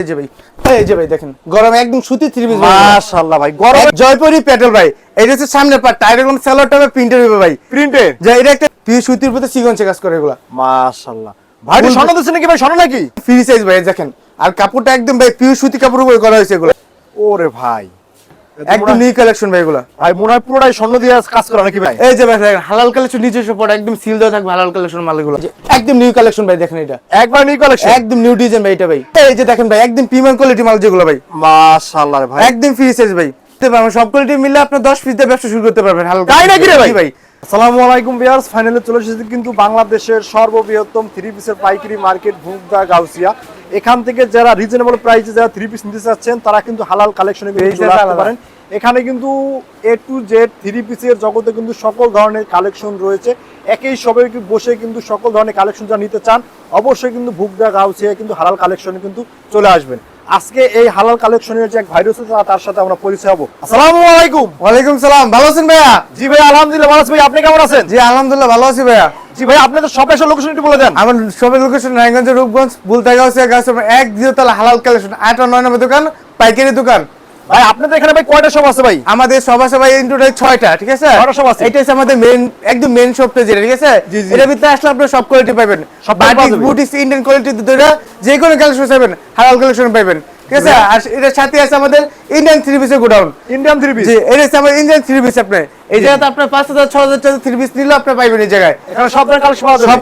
এই যে ভাই এই যে ভাই দেখেন গরম একদম সুতি থ্রি পিস মাশাআল্লাহ ভাই গরম জয়পুরি পেট্রোল ভাই এটা হচ্ছে সামনের পার্ট এরকম স্যালোটা হবে প্রিন্টার হবে ভাই। যে এটা একটা সুতির কাজ করে এগুলা। মাশাআল্লাহ। ভাই এটা দিচ্ছে নাকি ভাই? নাকি? ফ্রি সাইজ ভাই দেখেন। আর কাপড়টা একদম ভাই পিওর সুতি কাপড় উপরে করা হয়েছে এগুলো। ওরে ভাই। একদম নিউ কালেকশন ভাই এগুলা। ভাই মনে হয় পুরোটাই স্বর্ণ দিয়ে কাজ করা নাকি ভাই? এই যে ভাই হালাল কালেকশন নিজস্ব পড়া একদম সিল দেওয়া থাকবে হালাল কালেকশন মালগুলো। একদম নিউ কালেকশন ভাই দেখেন এটা। একবার নিউ কালেকশন একদম নিউ ডিজাইন ভাই এটা ভাই। এই যে দেখেন ভাই একদম প্রিমিয়াম কোয়ালিটি মাল যেগুলো ভাই। মাশাআল্লাহ ভাই। একদম ফ্রি সাইজ ভাই। পারবেন সব কোয়ালিটি মিলে আপনি 10 পিস দিয়ে ব্যবসা শুরু করতে পারবেন হালকা তাই নাকি রে ভাই? ভাই। আসসালামু আলাইকুম ভিউয়ার্স ফাইনালি চলে এসেছি কিন্তু বাংলাদেশের সর্ববৃহত্তম থ্রি পিসের পাইকারি মার্কেট ভুগদা গাউসিয়া। এখান থেকে যারা রিজনেবল প্রাইসে যারা থ্রি পিস নিতে চাচ্ছেন তারা কিন্তু হালাল কালেকশনে। পারেন। এখানে কিন্তু এ টু জেড থ্রি পিসের জগতে কিন্তু সকল ধরনের কালেকশন রয়েছে। একই সবে বসে কিন্তু সকল ধরনের কালেকশন যারা নিতে চান অবশ্যই কিন্তু ভুগদা গাউসিয়া কিন্তু হালাল কালেকশনে কিন্তু চলে আসবেন। আজকে এই হালাল কালেকশনের যে এক ভাইরাস তার সাথে আমরা পরিচয় হব। আসসালামু আলাইকুম। ওয়ালাইকুম সালাম। ভালো আছেন ভাইয়া? জি ভাই আলহামদুলিল্লাহ ভালো আছি ভাই। আপনি কেমন আছেন? জি আলহামদুলিল্লাহ ভালো আছি ভাইয়া। জি ভাই আপনাদের লোকেশন একটু বলে দেন। আমার শপের লোকেশন নারায়ণগঞ্জ রূপগঞ্জ গাছ এক দ্বিতীয়তলা হালাল কালেকশন আট আর নয় নম্বর দোকান পাইকারি দোকান। ভাই আপনাদের এখানে ভাই কয়টা শপ আছে ভাই? আমাদের সভা সবাই ইন্টুটাই ছয়টা ঠিক আছে? ছয়টা shop আছে। এটা হচ্ছে আমাদের মেন একদম মেন শপটা যেটা ঠিক আছে? জি। ভিতরে আসলে আপনি সব কোয়ালিটি পাবেন। সব বাটিক বুটিক ইন্ডিয়ান কোয়ালিটি দুটো যে কোনো কালেকশন পাবেন হালাল কালেকশন পাবেন। ঠিক আছে? আর এটার সাথে আছে আমাদের ইন্ডিয়ান থ্রি পিসের গোডাউন ইন্ডিয়ান থ্রি পিস এটা হচ্ছে ইন্ডিয়ান থ্রি পিস আপনি এই জায়গাতে আপনার পাঁচ হাজার ছ হাজার টাকা থ্রি পিস আপনি পাইবেন এই জায়গায়। সব ধরনের কালেকশন সব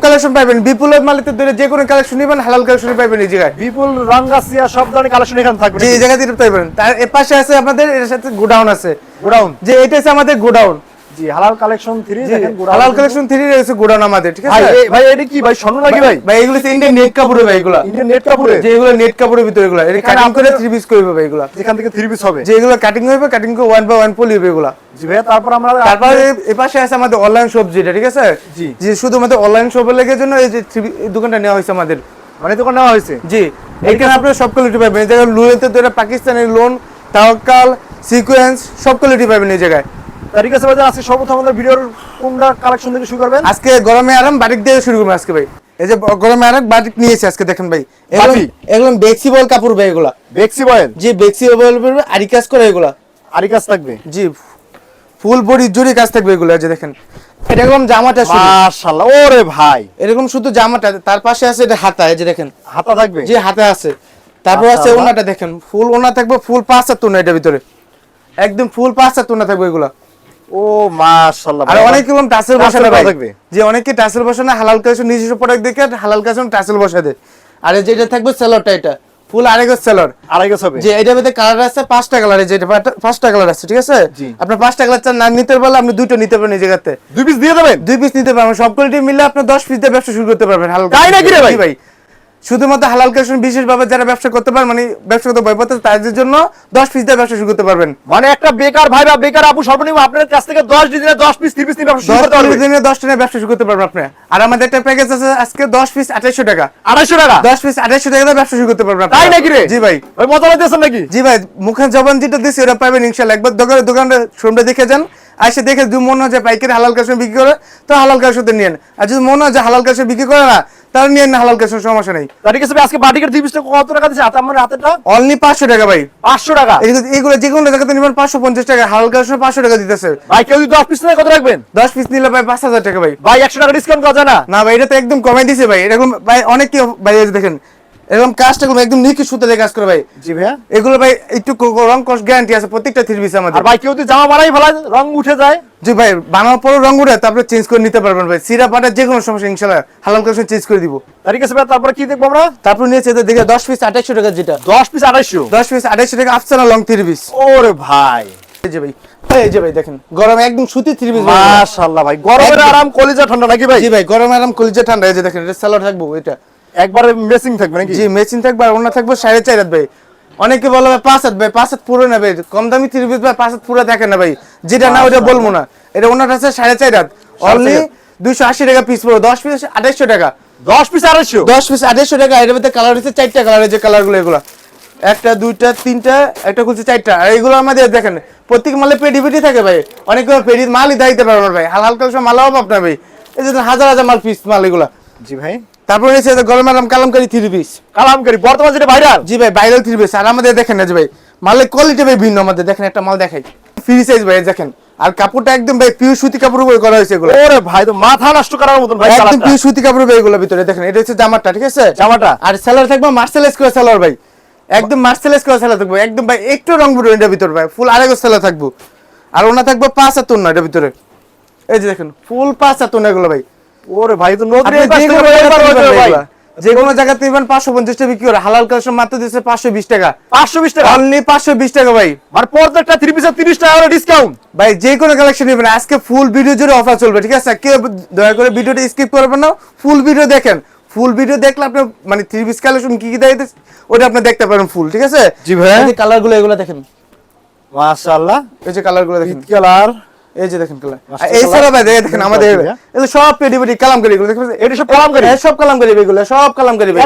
ধরে যে কোনো কালেকশন নেবেন হালাল কালেকশন পাইবেন এই জায়গায়। বিপুল রঙ্গাসিয়া সব ধরনের কালেকশন এখানে থাকবে। এই পাইবেন। তার এর পাশে আছে আপনাদের এর সাথে গোডাউন আছে। গোডাউন যে এটা হচ্ছে আমাদের গোডাউন জি হালাল কালেকশন থ্রি দেখেন godown হালাল কালেকশন থ্রি রয়েছে গোডাউন আমাদের ঠিক আছে? ভাই এটা কি? ভাই স্বর্ণ নাকি ভাই ভাই? এগুলো ইন্ডিয়ান নেট ভাই এগুলো। ইন্ডিয়ান নেট কাপড়ে? যে এগুলো নেট কাপড়ের ভিতরে এগুলো। এটা কাটিং করে আপনাদের- থ্রি পিস করবে ভাই এগুলো। যেখান থেকে থ্রি পিস হবে। যে এগুলো কাটিং হবে কাটিং করে ওয়ান বাই ওয়ান পলি হবে এগুলো। জি ভাই তারপর আমরা তারপরে এ- এ পাশে আছে আমাদের অনলাইন শপ যেটা ঠিক আছে? জি। যে শুধুমাত্র অনলাইন শপের লেগে জন্য এই যে এই দোকানটা নেওয়া হয়েছে আমাদের। মানে দোকান নেওয়া হয়েছে? জি। এখানে আপনারা সব কোয়ালিটি পাবেন। এই জায়গায় লুয়েতে ধরে পাকিস্তানি লোন তাওয়াক্কাল সিকোয়েন্স সব কোয়ালিটি পাবেন এই জায়গায়। তারিখ আছে ভাই আজকে সর্বপ্রথম আমাদের ভিডিওর কোনটা কালেকশন থেকে শুরু করবেন? আজকে গরমে আরাম বাটিক দিয়ে শুরু করব আজকে ভাই। এই যে গরমে আরাম বাটিক নিয়েছে আজকে দেখেন ভাই। এগুলো বাটিক? এগুলো বেক্সিবল কাপড় ভাই এগুলা। বেক্সি বয়েল যে বেক্সিবল আরি কাজ করে এগুলা। আরি কাজ থাকবে? জি ফুল বডি জুড়ি কাজ থাকবে এগুলো যে দেখেন। এরকম জামাটা মাশাআল্লাহ ওরে ভাই। এরকম শুধু জামাটা তার পাশে আছে এটা হাতা এই যে দেখেন। হাতা থাকবে? যে হাতে আছে। তারপর আছে ওনাটা দেখেন। ফুল ওনা থাকবে ফুল পাঁচ হাত তোনা এটার ভিতরে। একদম ফুল পাঁচ হাত তোনা থাকবে এগুলা। ও মাশাআল্লাহ আর। অনেক টাসেল বসে টাসেল না ভাই। থাকবে। যে অনেকে টাসেল বসে না হালাল কাছে নিজস্ব প্রোডাক্ট দেখে হালাল কাছে টাসেল বসে দেয়। আর যেটা থাকবে সেলরটা এটা। ফুল আরেক সেলর আড়াই গজ হবে। যে এটার ভিতরে কালার আছে পাঁচটা কালার যেটা পাঁচটা কালার আছে ঠিক আছে? আপনার পাঁচটা কালার চান না নিতে পারলে আপনি দুটো নিতে পারেন এই জায়গাতে। দুই পিস দিয়ে দেবেন? দুই পিস নিতে পারবেন। সব কোয়ালিটি মিলে আপনি দশ পিস দিয়ে ব্যবসা শুরু করতে পারবেন হালাল তাই নাকি রে ভাই? শুধুমাত্র হালাল কালেকশন বিশেষভাবে যারা ব্যবসা করতে পারেন মানে ব্যবসা করতে ভয় পাচ্ছে তাদের জন্য দশ পিস দিয়ে ব্যবসা শুরু করতে পারবেন। মানে একটা বেকার ভাই বা বেকার আপু সর্বনিম্ন আপনার কাছ থেকে 10 ডিজাইনে 10 পিস 30 পিস ব্যবসা শুরু দশ করতে পারবে। দিনে দশ টাকা ব্যবসা শুরু করতে পারবেন আপনি। আর আমাদের একটা প্যাকেজ আছে আজকে দশ পিস আঠাইশশো টাকা। 250 টাকা? দশ পিস আঠাইশশো টাকা ব্যবসা শুরু করতে পারবেন তাই নাকি রে? জি ভাই। ওই মজা লাগতেছেন নাকি? জি ভাই মুখে জবান যেটা দিচ্ছে ওরা পাবেন ইনশাল্লাহ একবার দোকানে দোকানটা শোরুমটা দেখে যান এসে দেখে যদি মনে হয় যে পাইকারি হালাল কাশন বিক্রি করে তো হালাল কাশতে নিয়েন। আর যদি মনে হয় যে হালাল কাশন বিক্রি করে না তাহলে নিয়ে হালাল সমস্যা নেই। আজকে কত টাকা দিছে? আমার হাতেটা অনলি পাঁচশো টাকা ভাই। 500 টাকা? এগুলো যে কোনো জায়গাতে নিবেন পাঁচশো পঞ্চাশ টাকা হালাল কাশন পাঁচশো টাকা দিতেছে। ভাই কেউ যদি 10 পিস নেয় কত রাখবেন? দশ পিস নিলে ভাই পাঁচ হাজার টাকা ভাই। ভাই 100 টাকা ডিসকাউন্ট করা যায় না। না ভাই এটা তো একদম কমাই দিছে ভাই। এরকম ভাই অনেক কি ভাই দেখেন এরকম কাজটা করবে একদম নিখুঁত সুতা কাজ করে ভাই। জি ভাইয়া। এগুলো ভাই একটু রং কস গ্যারান্টি আছে প্রত্যেকটা থ্রি পিস আমাদের। আর ভাই কেউ যদি জামা বানাই ফেলায় রং উঠে যায়। জি ভাই বানানোর পরে রং উঠে তারপরে চেঞ্জ করে নিতে পারবেন ভাই। সিরা পাটা যে কোনো সমস্যা ইনশাল্লাহ হালাল কালেকশন চেঞ্জ করে দিব। তারিখ আছে ভাই, তারপরে কি দেখব আমরা? তারপর নিয়েছে এদের দেখে দশ পিস আঠাইশশো টাকা যেটা। 10 পিস 250 দশ পিস আঠাইশশো টাকা আফসানা লং থ্রি পিস ওরে ভাই। এই যে ভাই এই যে ভাই দেখেন গরম একদম সুতি থ্রি পিস মাশাআল্লাহ ভাই গরমের আরাম কলিজা ঠান্ডা নাকি ভাই? জি ভাই গরম আরাম কলিজা ঠান্ডা এই যে দেখেন এটা স্যালাড থাকব এটা। একবারে মেসিং থাকবে নাকি? জি মেচিন থাকবে আর ওনা থাকবে সাড়ে চার হাত ভাই। অনেকে বলে ভাই পাঁচ হাত ভাই পাঁচ হাত পুরো না ভাই। কম দামি থ্রি পিস ভাই পাঁচ হাত পুরো থাকে না ভাই। যেটা না ওটা বলব না। এটা ওনার আছে সাড়ে চার হাত। অনলি। দুইশো আশি টাকা পিস পড়ো দশ পিস আঠাইশশো টাকা। 10 পিস 250 দশ পিস আঠাইশশো টাকা এর মধ্যে কালার হচ্ছে চারটা কালার যে কালারগুলো এগুলো। একটা দুইটা তিনটা একটা খুলছে চারটা। আর এগুলো আমাদের দেখেন প্রত্যেক মালে পেডি পেডি থাকে ভাই। অনেক পেডি মালই দাইতে পারবেন ভাই। হাল হালকা সব মালাও অভাব না ভাই। এই যে হাজার হাজার মাল পিস মাল এগুলা। জি ভাই। তারপরে যে গরম আরাম কালামকারি থ্রি পিস কালামকারি বর্তমান যেটা ভাইরাল জি ভাই ভাইরাল থ্রি পিস আর আমাদের দেখেন না যে ভাই মালের কোয়ালিটি ভাই ভিন্ন আমাদের। দেখেন একটা মাল দেখাই। ফ্রি সাইজ ভাই দেখেন। আর কাপড়টা একদম ভাই পিওর সুতি কাপড় উপরে করা হয়েছে এগুলো। ওরে ভাই তো মাথা নষ্ট করার মতন ভাই একদম। পিওর সুতি কাপড় ভাই এগুলো ভিতরে। দেখেন এটা হচ্ছে জামাটা ঠিক আছে? জামাটা? আর সেলার থাকবে মার্সেলাইজ করে সেলার ভাই। একদম মার্সেলাইজ করে সেলার থাকবে। একদম ভাই একটু রং বেরো এটার ভিতরে ভাই। ফুল আড়াই সেলার থাকব। আর ওনা থাকবে পাঁচ হাত না এটার ভিতরে। এই যে দেখেন ফুল পাঁচ আর হাত এগুলো ভাই। ওরে ভাই তো নদীর এই পাশ যে থেকে কোনো জায়গাতে হয়ে ভাই। যে কোনো জায়গাতে নিবেন পাঁচশো বিক্রি করে হালাল কালেকশন মাত্র দিচ্ছে পাঁচশো বিশ টাকা। পাঁচশো বিশ টাকা? অনলি পাঁচশো বিশ টাকা ভাই। আর প্রত্যেকটা থ্রি পিসের তিরিশ টাকা ডিসকাউন্ট ভাই যে কোনো কালেকশন নেবেন। আজকে ফুল ভিডিও জুড়ে অফার চলবে ঠিক আছে? কেউ দয়া করে ভিডিওটা স্কিপ করবেন না। ফুল ভিডিও দেখেন। ফুল ভিডিও দেখলে আপনি মানে থ্রি পিস কালেকশন কি কি দেয় ওটা আপনি দেখতে পারেন ফুল ঠিক আছে? জি ভাই। এই কালারগুলো এগুলো দেখেন। মাশাআল্লাহ। এই যে কালারগুলো দেখেন। কালার। এই যে দেখেন কালার। এই ভাই দেখেন আমাদের। এগুলো সব এগুলো দেখেন এটা সব কালামকারী? সব এগুলো সব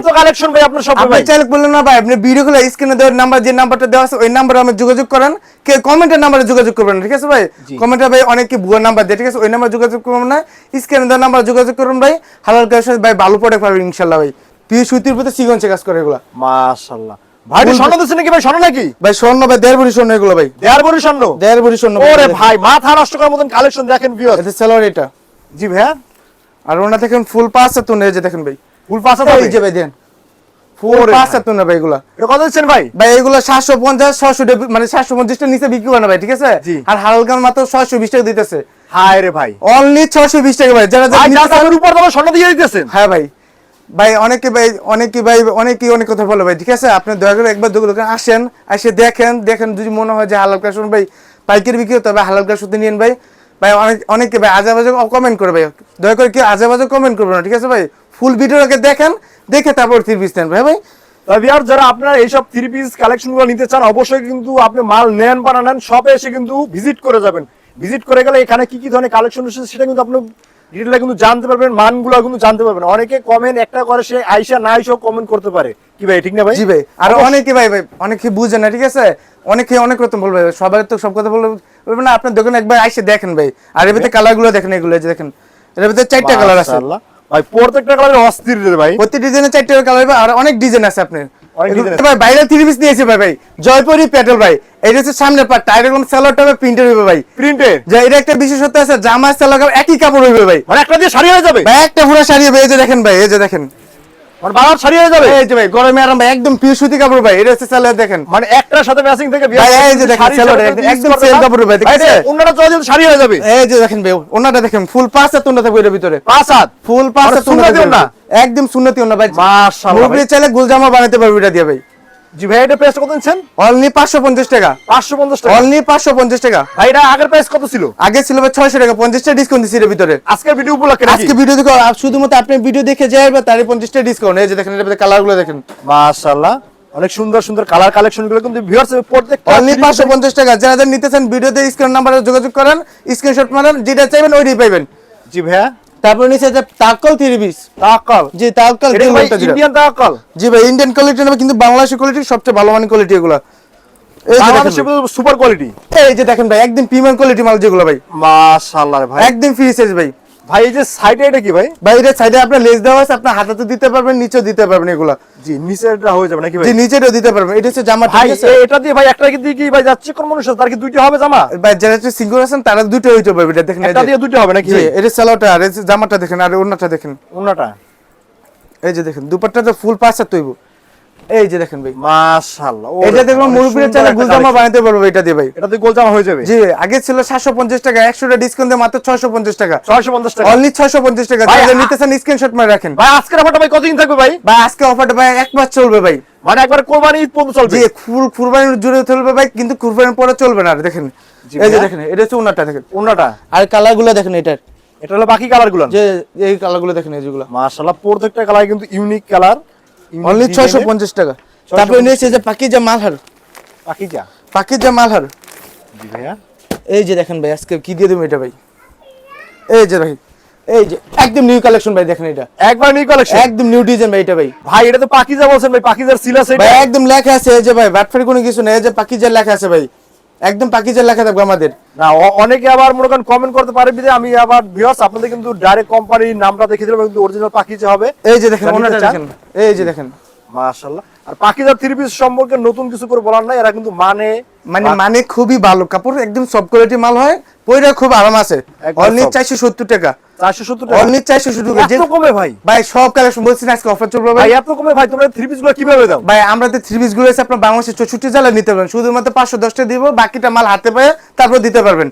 এত কালেকশন ভাই আপনার সব ভাই। চাইলে বললেন না ভাই আপনি ভিডিও গুলো স্ক্রিনে দেওয়ার নাম্বার যে নাম্বারটা দেওয়া আছে ওই নাম্বারে যোগাযোগ করেন। কে কমেন্টের নাম্বারে যোগাযোগ করবেন ঠিক আছে ভাই। কমেন্টে ভাই অনেকে ভুয়া নাম্বার দেয় ঠিক আছে? ওই নাম্বার যোগাযোগ করবেন না। স্ক্রিনে দেওয়ার নাম্বার যোগাযোগ করুন ভাই। হালাল কাজ ভাই ভালো প্রোডাক্ট পাবেন ইনশাল্লাহ ভাই। পিউ সুতির প্রতি কাজ করে এগুলো। মাশাআল্লাহ ভাই স্বর্ণ দিচ্ছে নাকি ভাই? স্বর্ণ নাকি? ভাই স্বর্ণ ভাই দেড় ভরি স্বর্ণ এগুলো ভাই। দেড় ভরি স্বর্ণ? দেড় ভরি স্বর্ণ ওরে ভাই মাথা নষ্ট করার মতন কালেকশন দেখেন ভিউয়ার এটা সেলোয়ার এটা। জি ভাইয়া। আর ওনা দেখেন ফুল যে দেখেন ভাই। ফুল এই যে ভাই দেন। ফুল পাঁচ ভাই। ভাই এগুলা। এটা কত দিচ্ছেন ভাই? ভাই এগুলো সাতশো পঞ্চাশ ছশো মানে সাতশো পঞ্চাশটা নিচে বিক্রি করে না ভাই ঠিক আছে। আর হালকা মাত্র ছয়শো বিশ টাকা দিতেছে। হায় রে ভাই। অনলি ছয়শো বিশ টাকা ভাই যারা উপর দামে স্বর্ণ দিয়ে দিতেছেন। হ্যাঁ ভাই। ভাই, অনেকে ভাই অনেকে ভাই, অনেকেই অনেক কথা বলে ভাই, ঠিক আছে? আপনি দয়া করে একবার দোকানে আসেন, এসে দেখেন দেখেন যদি মনে হয় যে হালাল কাশন ভাই, পাইকারি বিক্রি হতে হবে, হালাল শুধু নিয়েন ভাই। ভাই, অনেক, অনেকে ভাই আজে বাজে কমেন্ট করে ভাই, দয়া করে কেউ আজে বাজে কমেন্ট করবে না, ঠিক আছে ভাই? ফুল ভিডিওটাকে দেখেন, দেখে তারপর থ্রি পিস নেন ভাই ভাই। তবে আর যারা আপনারা এইসব থ্রি পিস কালেকশনগুলো নিতে চান, অবশ্যই কিন্তু আপনি মাল নেন বা না নেন শপে এসে কিন্তু ভিজিট করে যাবেন। ভিজিট করে গেলে এখানে কি কি ধরনের কালেকশন এসেছে সেটা কিন্তু আপনি ডিটেলে কিন্তু জানতে পারবেন মানগুলো কিন্তু জানতে পারবেন। অনেকে কমেন্ট একটা করে সে আইসা না আইসাও কমেন্ট করতে পারে। কি ভাই ঠিক না ভাই? জি ভাই। আর অনেকে ভাই ভাই অনেকে বুঝে না ঠিক আছে? অনেকে অনেক রকম বলবে সবাই তো সব কথা বলবে না আপনার দোকানে একবার আইসে দেখেন ভাই। আর এর ভিতরে কালারগুলো দেখেন এগুলো দেখেন। এর ভিতরে চারটা কালার আছে। ভাই প্রত্যেকটা কালার অস্থির ভাই। প্রতি ডিজাইনে চারটে কালার আর অনেক ডিজাইন আছে আপনার। ভাই বাইরে থ্রি পিস নিয়েছে ভাই ভাই জয়পুরি পেট্রোল ভাই এটা হচ্ছে সামনে পার্ট টায়ার কোন সেলারটা টাইপের প্রিন্টের হবে ভাই। প্রিন্টের যে এটা একটা বিশেষত্ব আছে জামা সেলার একই কাপড় হইবে ভাই। মানে একটা দিয়ে শাড়ি হয়ে যাবে। ভাই একটা পুরো শাড়ি হবে এই যে দেখেন ভাই এই যে দেখেন। মানে বাবার শাড়ি যাবে? এই যে ভাই গরমে আরাম ভাই একদম পিউ সুতি কাপড় ভাই এটা হচ্ছে সেলার দেখেন। মানে একটার সাথে ম্যাচিং থেকে ভাই, এই যে দেখেন, সেলোয়ার, একদম- একদম কাপড় ভাই, দেখেছে? অন্যটা চলে যাবে শাড়ি হয়ে যাবে। এই যে দেখেন ভাই ওনাটা দেখেন ফুল পাঁচ হাত ওনা থাকবে এর ভিতরে। পাঁচ হাত? ফুল পাঁচ মানে হাত? একদম সুন্নতি ওনা ভাই। মাশাআল্লাহ চাইলে গুলজামা বানাতে পারবে এটা দিয়ে ভাই। জি ভাই এটা প্রাইস কত নিচ্ছেন? অনলি পাঁচশো পঞ্চাশ টাকা। পাঁচশো পঞ্চাশ টাকা। অনলি পাঁচশো পঞ্চাশ টাকা। ভাই এটা আগের প্রাইস কত ছিল? আগে ছিল ভাই ছয়শো টাকা পঞ্চাশটা ডিসকাউন্ট দিচ্ছি এর ভিতরে। আজকের ভিডিও উপলক্ষে আজকে ভিডিও দেখো শুধুমাত্র আপনি ভিডিও দেখে যাই বা তারই পঞ্চাশটা ডিসকাউন্ট এই যে দেখেন এর ভিতরে কালারগুলো দেখেন। মাশাআল্লাহ। অনেক সুন্দর সুন্দর কালার কালেকশনগুলো কিন্তু ভিউয়ার্স প্রত্যেকটা অনলি পাঁচশো পঞ্চাশ টাকা। যারা যারা নিতে চান ভিডিওতে স্ক্রিন নাম্বারে যোগাযোগ করেন স্ক্রিনশট মারেন যেটা চাইবেন ওইটাই পাইবেন। জি ভাইয়া। তারপর নিচে আছে তাকল থ্রি পিস। তাকল। জি তাকল এটা ভাই ইন্ডিয়ান তাকল? জি ভাই ইন্ডিয়ান কোয়ালিটি না কিন্তু বাংলাদেশের কোয়ালিটি সবচেয়ে ভালো মানের কোয়ালিটি এগুলো। বাংলাদেশে। সুপার কোয়ালিটি এই যে দেখেন ভাই একদম প্রিমিয়াম কোয়ালিটি মাল যেগুলো ভাই। মাশাআল্লাহ ভাই। একদম ফ্রি সাইজ ভাই। ভাই এই যে সাইডে এটা কি ভাই? ভাই এর সাইডে আপনার লেস দেওয়া আছে আপনার হাতাতে দিতে পারবেন নিচেও দিতে পারবেন এগুলো। জি নিচেটা হয়ে যাবে নাকি ভাই? জি নিচেরও দিতে পারবেন। এটা হচ্ছে জামা ভাই ঠিক আছে? এটা দিয়ে ভাই একটা দিয়ে কি ভাই যাচ্ছে? কোন মানুষ তার কি দুইটা হবে জামা? ভাই যারা হচ্ছে সিঙ্গল আছেন তারা দুটো হইতে পারবে এটা দেখেন যে। দিয়ে দুইটা হবে নাকি এটা সালোয়ারটা আর এই জামাটা দেখেন আর ওন্নাটা দেখেন। ওন্নাটা এই যে দেখেন দুপাট্টা তো ফুল পাঁচ হাত তৈব। এই যে দেখেন ভাই। মাশাআল্লাহ। এটা অনেক মুরব্বীরা একটা গুলজামা। বানাতে পারবে এটা দিয়ে ভাই। এটা দিয়ে গোল জামা হয়ে যাবে? জি আগে ছিল সাতশো পঞ্চাশ টাকা একশোটা ডিসকাউন্ট দিয়ে মাত্র ছয়শো পঞ্চাশ টাকা। 650 টাকা। অনলি ছয়শো পঞ্চাশ টাকা। যারা আ- নিতে চান স্ক্রিনশট মারে রাখেন। ভাই আজকের অফারটা ভাই কতদিন থাকবে ভাই? ভাই আজকে অফারটা ভাই এক মাস চলবে ভাই। মানে একবার কোরবানি ঈদ পর্যন্ত চলবে। জি কুরবানির জুড়ে চলবে ভাই কিন্তু কুরবানির পরে চলবে না আর দেখেন। এই যে দেখেন এটা হচ্ছে ওনারটা দেখেন। ওন্নাটা আর কালারগুলো দেখেন এটার। এটা হলো বাকি কালারগুলো। যে এই কালারগুলো দেখেন এই যেগুলো। মাশাআল্লাহ প্রত্যেকটা কালার কিন্তু ইউনিক কালার অনলি ছয়শো পঞ্চাশ টাকা। তারপরে নিয়েছে যে পাকিজা মালহার। যা পাকিজা মালহার। জি ভাইয়া। এই যে দেখেন ভাই আজকে কি দিয়ে দেবো এটা ভাই? এই যে ভাই এই যে একদম নিউ কালেকশন ভাই দেখেন এটা। একবার নিউ কালেকশন একদম নিউ ডিজাইন ভাই এটা ভাই। ভাই এটা তো পাকিজা বলছেন ভাই পাকিজার সিলাস ভাই একদম লেখা আছে এই যে ভাই ব্যাটফারি কোনো কিছু নেই এই যে পাকিজার লেখা আছে ভাই। একদম পাকিজের লেখা থাকবে আমাদের। না অনেকে আবার মনে করেন কমেন্ট করতে পারবি বিদে আমি আবার ভিউয়ার্স আপনাদের কিন্তু ডাইরেক্ট কোম্পানির নামটা দেখিয়ে দিলাম কিন্তু অরিজিনাল পাকিজে হবে। এই যে? দেখেন এই যে দেখেন। মাশাআল্লাহ। আর পাখিজার থ্রি পিস সম্পর্কে নতুন কিছু করে বলার নাই এরা কিন্তু মানে মানে মানে খুবই ভালো। কাপড় একদম সব কোয়ালিটি মাল হয় পয়রা খুব আরাম আছে। Only soft। চারশো সত্তর টাকা। চারশো সত্তর টাকা? অনলি চারশো সত্তর টাকা। এত কমে ভাই? ভাই সব কালেকশন বলছি আজকে অফার চলবে ভাই। ভাই এত কমে ভাই তোমরা থ্রি পিসগুলো কীভাবে দাও? ভাই আমরা তো থ্রি পিসগুলো এসে আপনার বাংলাদেশের চৌষট্টি জেলা নিতে পারবেন। শুধুমাত্র পাঁচশো দশটা দিব বাকিটা মাল হাতে পায়ে তারপর দিতে পারবেন।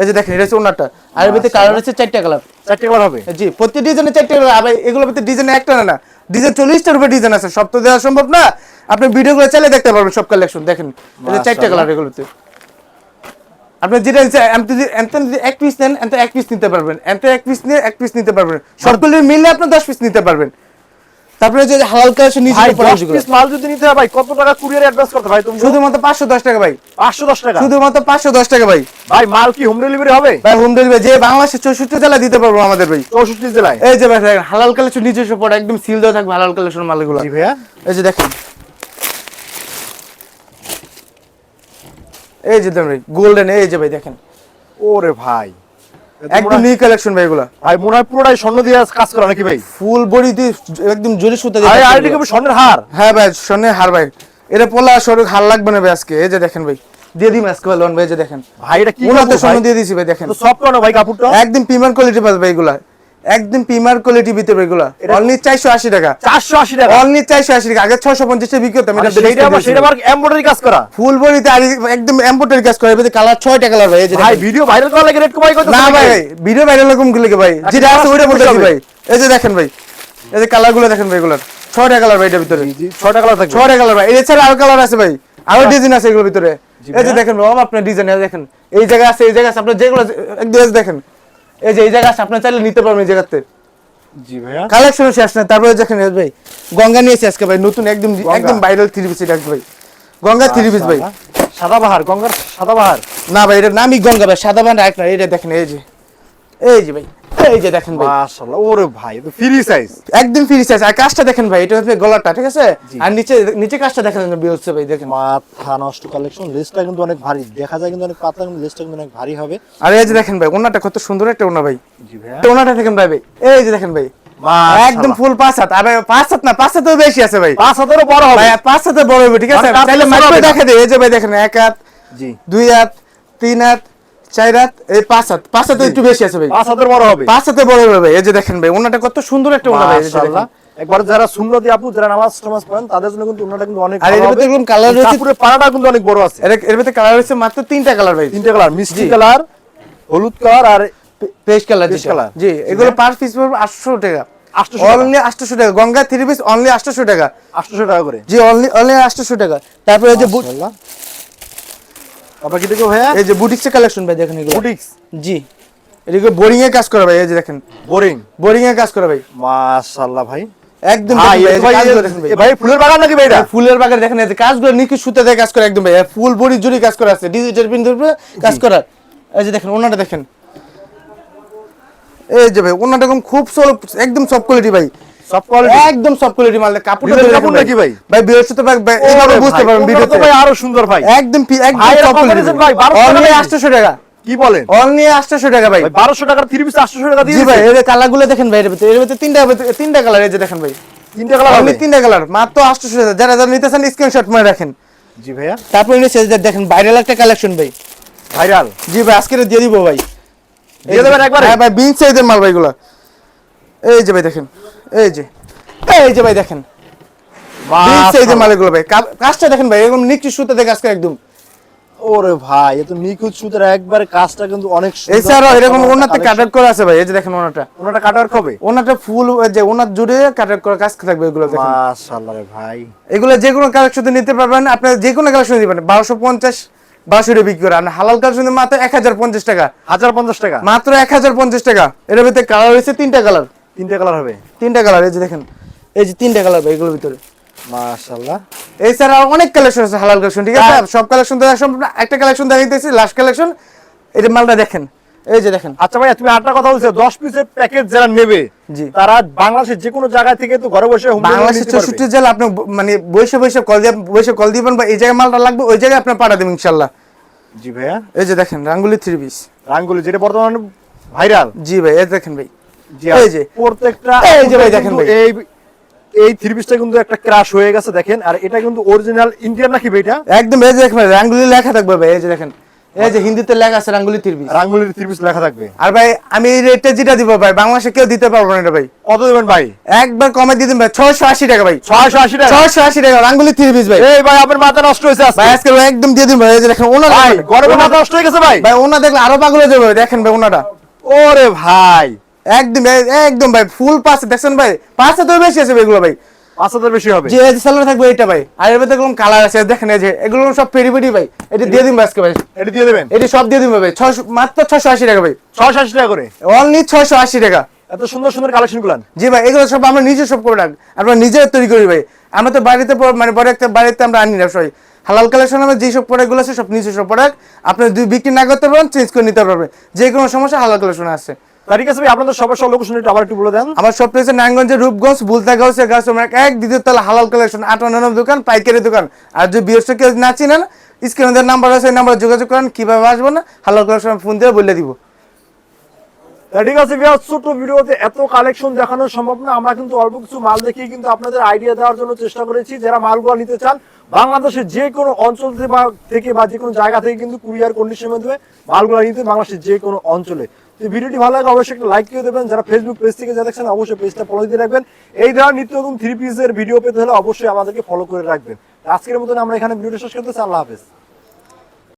এই যে দেখেন এটা হচ্ছে ওনারটা। আর এর ভিতরে কালার হচ্ছে চারটা কালার চারটে কালার হবে? জি প্রতি ডিজাইনে চারটে কালার আবার এগুলোর ভিতরে ডিজাইন একটা না না। ডিজাইন চল্লিশটার উপরে ডিজাইন আছে সব তো দেওয়া সম্ভব না। আপনি ভিডিওগুলো চালিয়ে দেখতে পারবেন সব কালেকশন দেখেন। কালার এগুলোতে। আপনি যেটা এক পিস নেন এক পিস নিতে পারবেন। এক পিস নিয়ে এক পিস নিতে পারবেন। সবগুলো মিললে আপনার দশ পিস নিতে পারবেন। তারপরে যে হালাল কালেকশন নিজে পিস মাল যদি নিতে হয় ভাই কত টাকা কুরিয়ার অ্যাডভান্স করতে ভাই তুমি? শুধুমাত্র পাঁচশো দশ টাকা ভাই। পাঁচশো দশ টাকা? শুধুমাত্র পাঁচশো দশ টাকা ভাই। ভাই মাল কি হোম ডেলিভারি হবে? ভাই হোম ডেলিভারি যে জেলা দিতে পারব আমাদের ভাই। চৌষট্টি জেলায়? এই যে ভাই হালাল কালেকশন নিজস্ব পড়া একদম সিল দেওয়া থাকবে হালাল কালেকশন মালগুলো। জি ভাইয়া। এই যে দেখেন। এই যে দেখেন গোল্ডেন এই যে ভাই দেখেন। ওরে ভাই। একদম নিউ কালেকশন ভাই এগুলা। ভাই মনে হয় পুরোটাই স্বর্ণ দিয়ে কাজ করা নাকি ভাই? ফুল বডি দিয়ে একদম জরি সুতা দিয়ে আরে এটা কি স্বর্ণের হার? হ্যাঁ ভাই শোনে হার ভাই। এটা পোলা স্বর্ণ হার লাগবে না ভাই আজকে এই যে দেখেন ভাই। দিয়ে দিই আজকে ভাই লোন ভাই যে দেখেন। ভাই এটা কি স্বর্ণ? দিয়ে দিছি ভাই দেখেন। তো সফট ভাই কাপড়টা? একদম প্রিমিয়াম কোয়ালিটি পাবে ভাই এগুলা। একদম প্রিমিয়ার কোয়ালিটি ভিতরে এগুলা অনলি চারশো আশি টাকা। চারশো আশি টাকা। অনলি চারশো আশি টাকা। আগে ছয়শো পঞ্চাশ টাকা বিক্রি আর এটা সেইটা আবার সেটা আবার এমব্রয়ডারি কাজ করা। ফুল বডিতে আর একদম এম্বোটারি কাজ করে। এবারে কালার ছয়টা কালার ভাই এই যে ভাই ভিডিও ভাইরাল করা লাগে রেট কমাই কত না ভাই ভিডিও ভাইরাল রকমগুলো ভাই? যেটা আছে ওইটা বলতেছি ভাই? এই যে দেখেন ভাই এই যে কালারগুলো দেখেন ভাই এগুলার ছয়টা কালার ভাই এটার ভিতরে। ছয়টা কালার থাকবে ছয়টা কালার ভাই এর ছাড়া আরও কালার আছে ভাই। আরও ডিজাইন আছে এগুলোর ভিতরে। এই যে দেখেন বাবা আপনার ডিজাইন দেখেন। এই জায়গা আছে এই জায়গা আছে। আপনার যেগুলো একদম দেখেন। এই যে এই জায়গা আপনি চাইলে নিতে পারবেন এই জায়গাতে। জি ভাইয়া। কালেকশন শেষ না তারপরে দেখেন ভাই গঙ্গা নিয়েছি আজকে ভাই নতুন একদম একদম ভাইরাল থ্রি পিস এটা ভাই। গঙ্গা থ্রি পিস ভাই। সাদাবাহার গঙ্গার সাদাবাহার না ভাই এটা নামই গঙ্গা ভাই সাদা বান এক না এটা দেখেন এই যে। এই যে ভাই এই যে দেখেন ভাই। মাশাআল্লাহ ওরে ভাই তো ফ্রি সাইজ একদম ফ্রি সাইজ আর কাজটা দেখেন ভাই এটা হচ্ছে গলাটা ঠিক আছে? আর নিচে নিচে কাজটা দেখেন বিয়ে ভাই দেখেন। মাথা নষ্ট কালেকশন লেসটা কিন্তু অনেক ভারী। দেখা যায় কিন্তু অনেক পাতলা কিন্তু লেসটা কিন্তু অনেক ভারী হবে। আর এই যে দেখেন ভাই ওনাটা কত সুন্দর একটা ওনা ভাই। জি এটা ওনাটা দেখেন ভাই ভাই। এই যে দেখেন ভাই। একদম ফুল পাঁচ হাত আর পাঁচ হাত না পাঁচ হাতেও বেশি আছে ভাই। পাঁচ হাতেরও বড় হবে। ভাই পাঁচ হাতে বড় হবে ঠিক আছে? করতে মাইক্রো দেখে দেয় এই যে ভাই দেখেন এক হাত জি। দুই হাত তিন হাত চার হাত এই পাঁচ হাত। পাঁচ হাতে একটু বেশি আছে ভাই। পাঁচ হাতের বড় হবে। পাঁচ হাতে বড় হবে এই যে দেখেন ভাই ওনাটা কত সুন্দর একটা ওনা ভাই এই যে দেখেন। মাশাআল্লাহ একবার যারা সুন্নতি আপু যারা নামাজ টামাজ পড়েন তাদের জন্য কিন্তু ওনাটা কিন্তু অনেক আর এর ভিতরে হবে। এরকম রয়েছে- কাপড়ের পাড়াটা কিন্তু অনেক বড় আছে। এর এর ভিতরে কালার হচ্ছে মাত্র তিনটা কালার ভাই। তিনটে কালার মিষ্টি কালার হলুদ কালার আর পেস্ট কালার Paste colour। জি এগুলো পার পিস পড়বে টাকা। 800 টাকা। Only Ganga three piece only আটশো টাকা। আটশোশো টাকা করে। জি অনলি অনলি আটশো টাকা। তারপরে যে তারপর কি দেখো ভাইয়া? এই যে বুটিক্সের কালেকশন ভাই দেখেন এগুলো। বুটিক্স? জি। এদিকে বোরিং এ কাজ করে ভাই এই যে দেখেন। বোরিং? বোরিং এ কাজ করে ভাই। মাশাআল্লাহ ভাই। একদম ভাই ফুলের বাগান নাকি ভাই এটা? ফুলের বাগান দেখেন এই যে কাজগুলো নিখুঁত সুতা দিয়ে কাজ করে একদম ভাই। ফুল বড়ি জুড়ি কাজ করা আছে ডিজিটাল প্রিন্টের উপরে কাজ করা এই যে দেখেন ওনাটা দেখেন। এই যে ভাই ওনাটা খুব সব একদম সব কোয়ালিটি ভাই। সব কোয়ালিটি একদম সফট কোয়ালিটি মাল। কাপড়টা কাপড় নাকি ভাই? ভাই? বিয়ের ভাই ভাই এইভাবে বুঝতে পারবেন ভিডিওতে। ভাই আরও সুন্দর ভাই। একদম একদম ভাই, কোয়ালিটি ভাই, 1200 টাকা অনলি নাকি? 800 টাকা। কি বলেন? অনলি 800 টাকা ভাই। ভাই বারোশো টাকার থ্রি পিস আটশোশো টাকা দিয়ে জি ভাই এর কালারগুলো দেখেন ভাই এর ভিতরে এর ভিতরে তিনটা তিনটা কালার এই যে দেখেন ভাই। তিনটে কালার অনলি তিনটা কালার মাত্র 800 টাকা। যারা যারা নিতে চান স্ক্রিনশট মারে রাখেন। জি ভাইয়া। তারপরে নিচে যে দেখেন ভাইরাল একটা কালেকশন ভাই। ভাইরাল জি ভাই আজকে দিয়ে দিব ভাই। দিয়ে দেবেন একবারে? হ্যাঁ ভাই বিন সাইজের মাল ভাই এই যে ভাই দেখেন। এই যে এই যে ভাই দেখেন। বিন সাইজের মাল ভাই। কাজটা দেখেন ভাই এরকম নিচু সুতা দিয়ে কাজ একদম। ওরে ভাই এ নিখুঁত সুতার একবারে কাজটা কিন্তু অনেক সুন্দর। এছাড়াও এরকম ওনাতে কাটার করা আছে ভাই এই যে দেখেন ওনাটা। ওনাটা কাটার কবে? ওনাটা ফুল যে ওনার জুড়ে কাটার করা কাজ থাকবে এগুলো দেখেন। মাশাআল্লাহ রে ভাই। এগুলো যে কোনো কালেকশন নিতে পারবেন আপনার যে কোনো কালেকশন দিবেন বারোশো পঞ্চাশ বারোশো বিক্রি করে। আর হালাল কালেকশন মাত্র এক হাজার পঞ্চাশ টাকা। হাজার পঞ্চাশ টাকা? মাত্র এক হাজার পঞ্চাশ টাকা। এর ভিতরে কালার হয়েছে তিনটা কালার তিনটে কালার হবে? তিনটা কালার এই যে দেখেন এই যে তিনটা কালার ভাই এগুলোর ভিতরে। মাশাআল্লাহ। এছাড়া অনেক কালেকশন আছে হালাল কালেকশন ঠিক আছে? সব কালেকশন দেখা সম্ভব না। একটা কালেকশন দেখাইতেছি লাস্ট কালেকশন এটা মালটা দেখেন এই যে দেখেন। আচ্ছা ভাই তুমি আটটা কথা বলছো দশ পিসের প্যাকেজ যারা নেবে জি। তারা বাংলাদেশের যে কোনো জায়গা থেকে তো ঘরে বসে বাংলাদেশের নিতে পারবে। চৌষট্টি জেলা আপনি মানে বসে বসে কল দিয়ে বসে কল দিবেন বা এই জায়গায় মালটা লাগবে ওই জায়গায় আপনি পাঠা দেবেন ইনশাল্লাহ জি ভাইয়া। এই যে দেখেন রাঙ্গুলি থ্রি পিস রাঙ্গুলি যেটা বর্তমানে ভাইরাল জি ভাই এই দেখেন ভাই। এই এই যে। যে প্রত্যেকটা এই যে ভাই দেখেন এই এই থ্রি পিসটা কিন্তু একটা ক্রাশ হয়ে গেছে দেখেন। আর এটা কিন্তু অরিজিনাল ইন্ডিয়ান নাকি ভাই এটা? একদম এই যে দেখেন রাঙ্গুলি লেখা থাকবে ভাই এই যে দেখেন। এই যে হিন্দিতে লেখা আছে রাঙ্গুলি থ্রি রাঙ্গুলির থ্রি লেখা থাকবে। আর ভাই আমি এই যেটা দিব ভাই বাংলাদেশে কেউ দিতে পারব না ভাই। কত দেবেন ভাই? একবার কমে দিয়ে দিন ভাই ছয়শো আশি টাকা ভাই। ছয়শো আশি টাকা? ছয়শো আশি টাকা রাঙ্গুলি ভাই। এই ভাই আপনার মাথা নষ্ট হয়েছে আজকে। ভাই আজকে একদম দিয়ে দিন ভাই এই যে দেখেন ওনা ভাই গরমে মাথা নষ্ট হয়ে গেছে ভাই। ভাই ওনা দেখলে আরও পাগল হয়ে যাবে দেখেন ভাই ওনাটা। ওরে ভাই। একদম একদম ভাই ফুল পাশে দেখছেন ভাই? পাশে তো বেশি আছে এগুলো ভাই। পাঁচ হাজার বেশি হবে? যে সালোয়ার থাকবে এটা ভাই। আর এর মধ্যে কালার আছে দেখেন এই যে এগুলো সব পেরি পেরি ভাই। এটা দিয়ে দিন আজকে ভাই। এটা দিয়ে দেবেন? এটি সব দিয়ে দিন ভাই ছয়শো মাত্র ছয়শো আশি টাকা ভাই। ছয়শো আশি টাকা করে? অনলি ছয়শো আশি টাকা। এত সুন্দর সুন্দর কালেকশন গুলান? জি ভাই এগুলো সব আমরা নিজে সব করে রাখ আমরা নিজে তৈরি করি ভাই। আমরা তো বাড়িতে মানে বড় একটা বাড়িতে আমরা আনি না সবাই হালাল কালেকশন আমার যেসব প্রোডাক্টগুলো আছে সব নিজস্ব প্রোডাক্ট আপনি দুই বিক্রি না করতে পারবেন চেঞ্জ করে নিতে পারবেন। যে কোনো সমস্যা হালাল কালেকশন আছে। ঠিক আছে ভাই আপনাদের সবার সব লোকেশন একটু আবার একটু বলে দেন। আমার সব রয়েছে নারায়ণগঞ্জের রূপগঞ্জ বুলতা গাউসে গাছ এক দ্বিতীয় তলা হালাল কালেকশন আটান্ন দোকান পাইকারি দোকান। আর যদি বিয়ের কেউ না চিনেন স্ক্রিনে নাম্বার আছে এই নাম্বারে যোগাযোগ করেন কীভাবে আসব না হালাল কালেকশন ফোন দিয়ে বলে দিব। ঠিক আছে ভাইয়া ছোট ভিডিওতে এত কালেকশন দেখানো সম্ভব না। আমরা কিন্তু অল্প কিছু মাল দেখিয়ে কিন্তু আপনাদের আইডিয়া দেওয়ার জন্য চেষ্টা করেছি। যারা মালগুলো নিতে চান বাংলাদেশের যে কোনো অঞ্চল থেকে বা থেকে বা যে কোনো জায়গা থেকে কিন্তু কুরিয়ার কন্ডিশনের মাধ্যমে মালগুলো নিতে বাংলাদেশের যে কোনো অঞ্চলে। ভিডিওটি ভালো লাগে অবশ্যই একটা লাইক করে দেবেন। যারা ফেসবুক পেজ থেকে যা দেখছেন, অবশ্যই পেজটা ফলো দিয়ে রাখবেন। এই ধরনের নিত্য নতুন থ্রি পিসের ভিডিও পেতে হলে অবশ্যই আমাদেরকে ফলো করে রাখবেন। আজকের মতন আমরা এখানে ভিডিওটা শেষ করতেছি। আল্লাহ হাফেজ।